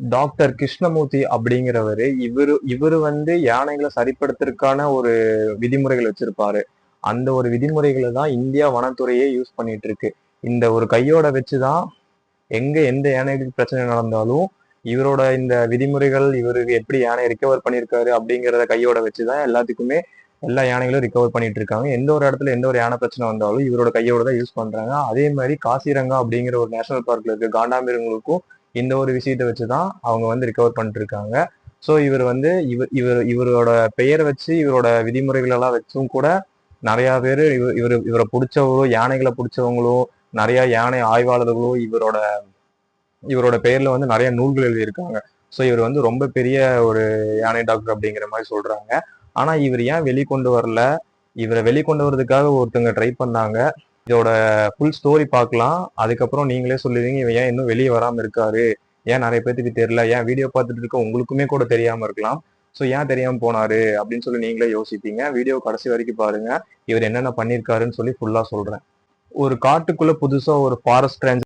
Doctor Krishnamurthy அப்படிங்கிறவர் இவரு இவர் வந்து யானைகளை சரிப்படுத்துறதுக்கான ஒரு விதிமுறைகள் வச்சிருப்பாரு. அந்த ஒரு விதிமுறைகளை தான் இந்தியா வனத்துறையே யூஸ் பண்ணிட்டு இருக்கு இந்த ஒரு கையோட வச்சுதான் எங்க எந்த யானைகளுக்கு பிரச்சனை நடந்தாலும் இவரோட இந்த விதிமுறைகள் இவருக்கு எப்படி யானை ரிகவர் பண்ணியிருக்காரு அப்படிங்கிறத கையோட வச்சுதான் எல்லாத்துக்குமே எல்லா யானைகளும் ரிகவர் பண்ணிட்டு இருக்காங்க எந்த ஒரு இடத்துல எந்த ஒரு யானை பிரச்சனை வந்தாலும் இவரோட கையோட தான் யூஸ் பண்றாங்க. அதே மாதிரி காசிரங்கா அப்படிங்கிற ஒரு நேஷனல் பார்க்ல இருக்க காண்டாமிருகங்களுக்கும் இந்த ஒரு விஷயத்தை வச்சுதான் அவங்க வந்து ரிகவர் பண்ணிட்டு இருக்காங்க ஸோ இவர் வந்து இவர் இவர் இவரோட பெயரை வச்சு இவரோட விதிமுறைகளெல்லாம் வச்சும் கூட நிறையா பேர் இவர் இவர் இவரை பிடிச்சவங்களும் யானைகளை பிடிச்சவங்களும் நிறையா யானை ஆய்வாளர்களும் இவரோட இவரோட பெயரில் வந்து நிறைய நூல்கள் எழுதியிருக்காங்க. ஸோ இவர் வந்து ரொம்ப பெரிய ஒரு யானை டாக்டர் அப்படிங்கிற மாதிரி சொல்கிறாங்க ஆனால் இவர் ஏன் வெளிக்கொண்டு வரல? இவரை வெளிக்கொண்டு வரதுக்காக ஒருத்தங்க ட்ரை பண்ணாங்க. இதோட ஃபுல் ஸ்டோரி பார்க்கலாம். அதுக்கப்புறம் நீங்களே சொல்லுவீங்க இவன் ஏன் இன்னும் வெளியே வராமல் இருக்காரு? ஏன் நிறைய பேத்துக்கு தெரியல? ஏன் வீடியோ பார்த்துட்டு இருக்க உங்களுக்குமே கூட தெரியாம இருக்கலாம். ஸோ ஏன் தெரியாமல் போனாரு? அப்படின்னு சொல்லி நீங்களே யோசிப்பீங்க. வீடியோ கடைசி வரைக்கும் பாருங்க. இவர் என்னென்ன பண்ணியிருக்காருன்னு சொல்லி ஃபுல்லா சொல்றேன். ஒரு காட்டுக்குள்ள புதுசா ஒரு ஃபாரஸ்ட் ரேஞ்ச்